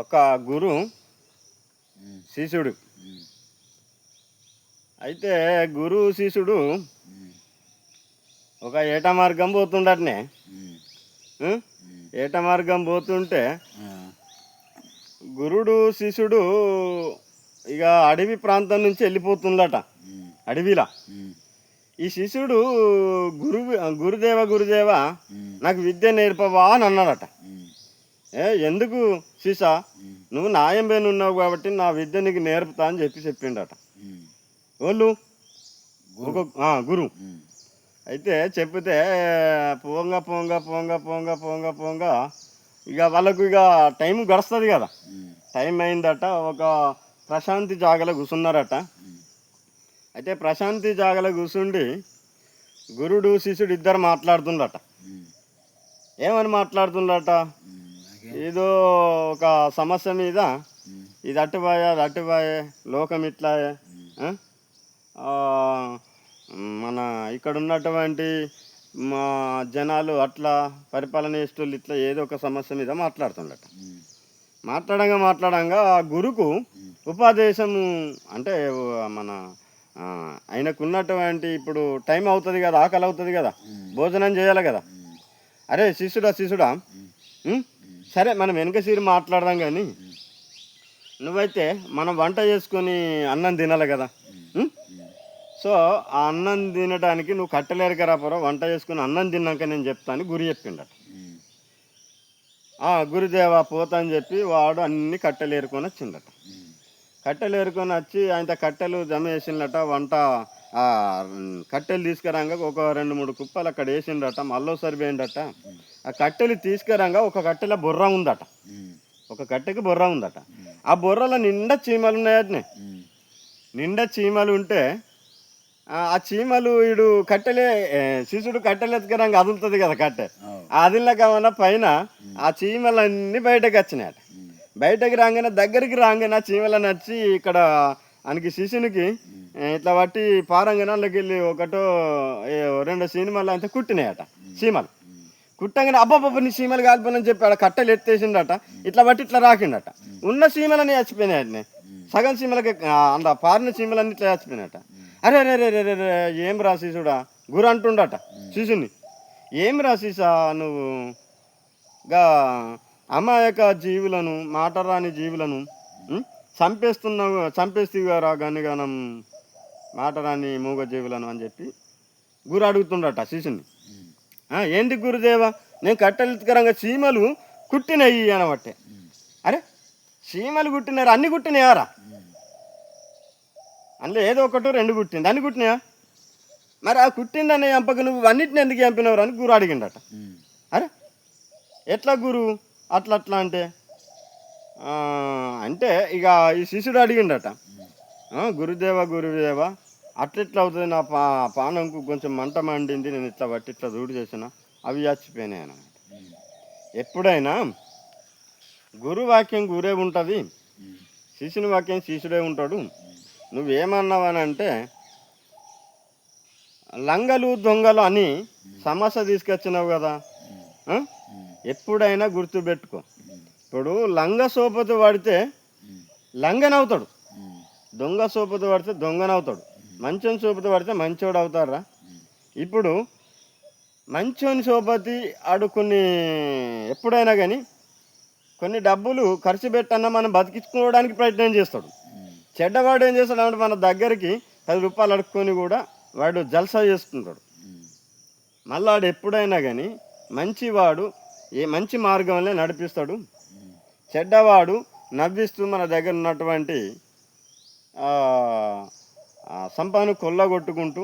ఒక గురు శిష్యుడు. అయితే గురు శిష్యుడు ఒక ఏట మార్గం పోతుండటనే? ఏట మార్గం పోతుంటే గురుడు శిష్యుడు ఇక అడవి ప్రాంతం నుంచి వెళ్ళిపోతుందట. అడవిలా. ఈ శిష్యుడు గురు గురుదేవ గురుదేవ నాకు విద్య నేర్పవా అని అన్నాడట. ఏ ఎందుకు శిష నువ్వు నాయంబేన ఉన్నావు కాబట్టి నా విద్య నీకు నేర్పుతా అని చెప్పి చెప్పిండట. వాళ్ళు ఆ, గురు. అయితే చెప్తే పోంగ పోంగ పోంగ పోంగ పోంగ పోంగ ఇక వాళ్ళకు ఇక టైం గడుస్తుంది కదా. టైం అయిందట ఒక ప్రశాంతి జాగలో కూర్చున్నారట. అయితే ప్రశాంతి జాగలో కూర్చుండి గురుడు శిష్యుడు ఇద్దరు మాట్లాడుతుండట. ఏమని మాట్లాడుతుండట? ఏదో ఒక సమస్య మీద ఇది అట్టుబాయ అది అట్టుబాయ లోకం ఇట్లా ఆ? ఆ, మన ఇక్కడ ఉన్నటువంటి మా జనాలు అట్లా పరిపాలన చేసేటోళ్ళు ఇట్లా ఏదో ఒక సమస్య మీద మాట్లాడుతుండట. మాట్లాడంగా మాట్లాడంగా ఆ గురుకు ఉపదేశము అంటే మన ఆ, ఆయనకు ఉన్నటువంటి ఇప్పుడు టైం అవుతుంది కదా ఆకలి అవుతుంది కదా భోజనం చేయాలి కదా. అరే శిష్యుడా శిష్యుడా? సరే మనం వెనక సీరి మాట్లాడదాం కానీ నువ్వైతే మనం వంట చేసుకొని అన్నం తినాలి కదా? సో ఆ అన్నం తినడానికి నువ్వు కట్టలేరు కరాపరా వంట చేసుకుని అన్నం తిన్నాక నేను చెప్తాను గురి చెప్పిండట. ఆ గురుదేవ పోతా అని చెప్పి వాడు అన్ని కట్టెలు ఏరుకొని వచ్చిండట. కట్టెలు ఏరుకొని వచ్చి ఆయన కట్టెలు జమ వేసిండట వంట కట్టెలు తీసుకురాగా ఒక రెండు మూడు కుప్పలు అక్కడ వేసిండట మళ్ళోసారి పోయిండట ఆ కట్టెలు తీసుకురాగా ఒక కట్టెల బుర్ర ఉందట. ఒక కట్టెకి బుర్ర ఉందట. ఆ బుర్రలో నిండా చీమలు ఉన్నాయటనే నిండా చీమలు ఉంటే ఆ చీమలు వీడు కట్టెలే శిశుడు కట్టెలు ఎత్తుకరంగా అదులుతుంది కదా కట్టె. ఏమన్నా పైన ఆ చీమలన్నీ బయటకు వచ్చినాయట. బయటకు రాగానే దగ్గరికి రాగానే ఆ చీమలను వచ్చి ఇక్కడ ఆయనకి శిశునికి ఇట్లా పట్టి పారంగణాల్లోకి వెళ్ళి ఒకటో రెండు సినిమాలు అంతా కుట్టినాయట సీమలు. కుట్టంగానే అబ్బాబ్బా నీ సీమలు కాలిపోయినని చెప్పి ఆడ కట్టెలు ఎత్తేసిండట ఇట్లా బట్టి ఇట్లా రాకిండట. ఉన్న సీమలని చచ్చిపోయినాయటనే సగం సీమలకి అంత పారిన సీమలన్నీ ఇట్లా చచ్చిపోయినట అరే అరే అరే అరే అరే ఏం రా గురు అంటుండట శిశుని. ఏం రా నువ్వు? గా అమాయక జీవులను మాటరాని జీవులను ఉం? చంపేస్తున్నావు చంపేస్తీవారా గానం మాటరాని మూగ జీవులను అని చెప్పి గురు అడుగుతుండట శిశుని ఆ, ఏంటి గురుదేవా? నేను కట్టెలెత్తుకరంగా చీమలు కుట్టినయి అనబట్టే. అరే చీమలు కుట్టినారు అన్ని కుట్టినాయారా? అందులో ఏదో ఒకటి రెండు కుట్టింది. అన్ని కుట్టినాయా? మరి ఆ కుట్టిందనే చంపక నువ్వు అన్నిటిని ఎందుకు చంపినవరు అని గురు అడిగిండట. అరే ఎట్లా గురు? అట్లా అట్లా అంటే అంటే ఇక ఈ శిష్యుడు అడిగిండట. గురుదేవ గురుదేవ అట్లెట్లా అవుతుంది నా పా పానంకు కొంచెం మంట మండింది నేను ఇట్లా బట్టి ఇట్లా దూడు చేసిన అవి చచ్చిపోయినాయి అన్నమాట. ఎప్పుడైనా గురు వాక్యం గురే ఉంటుంది శిష్యుని వాక్యం శిష్యుడే ఉంటాడు. నువ్వేమన్నావనంటే లంగలు దొంగలు అని సమస్య తీసుకొచ్చినావు కదా ఎప్పుడైనా గుర్తుపెట్టుకో. ఇప్పుడు లంగ సోపతి పడితే లంగనవుతాడు. దొంగ సోపతి పడితే దొంగనవుతాడు. మంచోని సోపతి పడితే మంచోడు అవుతారా ఇప్పుడు మంచోని సోపతి ఆడు కొన్ని ఎప్పుడైనా కానీ కొన్ని డబ్బులు ఖర్చు పెట్టన్నా మనం బతికించుకోవడానికి ప్రయత్నం చేస్తాడు. చెడ్డవాడు ఏం చేస్తాడు అంటే మన దగ్గరికి పది రూపాయలు అడుక్కొని కూడా వాడు జల్సా చేసుకుంటాడు. మళ్ళీ వాడు ఎప్పుడైనా కానీ మంచివాడు ఏ మంచి మార్గంలో నడిపిస్తాడు. చెడ్డవాడు నవ్విస్తూ మన దగ్గర ఉన్నటువంటి సంపదను కొల్లగొట్టుకుంటూ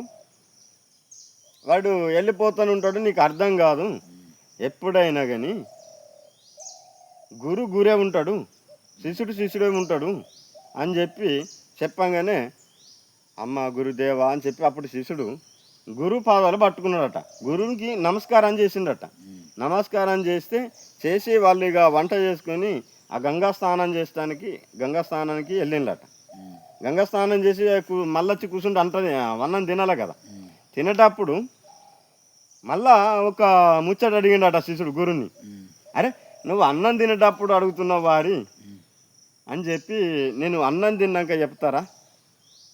వాడు వెళ్ళిపోతానుంటాడు నీకు అర్థం కాదు. ఎప్పుడైనా కానీ గురు గురే ఉంటాడు శిష్యుడు శిష్యుడే ఉంటాడు అని చెప్పి చెప్పంగానే అమ్మ గురుదేవా అని చెప్పి అప్పుడు శిష్యుడు గురు పాదాలు పట్టుకున్నాడట. గురువుకి నమస్కారం చేసిండట. నమస్కారం చేస్తే చేసి వాళ్ళు ఇక వంట చేసుకొని ఆ గంగా స్నానం చేస్తానికి గంగా స్నానానికి వెళ్ళిండట. గంగా స్నానం చేసి మళ్ళొచ్చి కూర్చుంటే అంటది అన్నం తినాలి కదా. తినేటప్పుడు మళ్ళా ఒక ముచ్చట అడిగిండట శిష్యుడు గురుని. అరే నువ్వు అన్నం తినేటప్పుడు అడుగుతున్నావు వారి అని చెప్పి నేను అన్నం తిన్నాక చెప్తారా?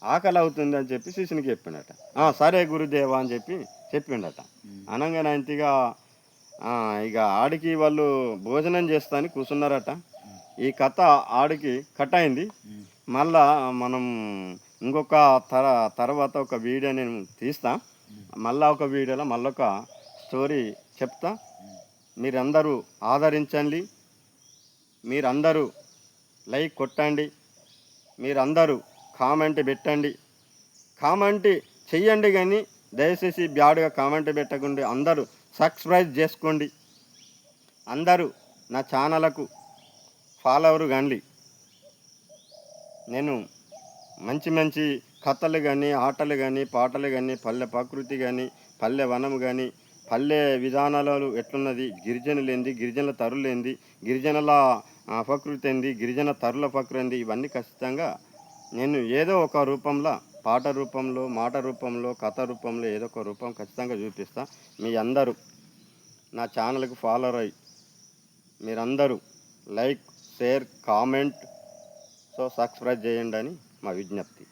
ఆకలి అవుతుంది అని చెప్పి శిష్యునికి చెప్పిండట "ఆ, సరే గురుదేవా అని చెప్పి చెప్పిండట. అనగానే "ఆ, ఇక ఆడికి వాళ్ళు భోజనం చేస్తా అని కూర్చున్నారట. ఈ కథ ఆడికి కట్ అయింది. మళ్ళా మనం ఇంకొక తర తర్వాత ఒక వీడియో నేను తీస్తా. మళ్ళా ఒక వీడియోలో మళ్ళొక ఒక స్టోరీ చెప్తా. మీరందరూ ఆదరించండి. మీరందరూ లైక్ కొట్టండి. మీరందరూ కామెంట్ పెట్టండి. కామెంట్ చెయ్యండి కానీ దయచేసి బ్యాడ్గా కామెంట్ పెట్టకండి. అందరూ సబ్స్క్రైబ్ చేసుకోండి. అందరూ నా ఛానల్కు ఫాలోవర్ కండి. నేను మంచి మంచి కథలు కానీ ఆటలు కానీ పాటలు కానీ పల్లె ప్రకృతి కానీ పల్లె వనం కానీ పల్లె విధానాలు ఎట్లున్నది? గిరిజనులు ఏంది? గిరిజనుల తరులు ఏంది? గిరిజనుల ప్రకృతి ఏంది? గిరిజన తరుల ప్రకృతి ఏంది? ఇవన్నీ ఖచ్చితంగా నేను ఏదో ఒక రూపంలో పాట రూపంలో మాట రూపంలో కథ రూపంలో ఏదో ఒక రూపం ఖచ్చితంగా చూపిస్తా. మీ అందరూ నా ఛానల్కి ఫాలో అయ్యి మీరందరూ like share comment so subscribe చేయండి అని మా విజ్ఞప్తి.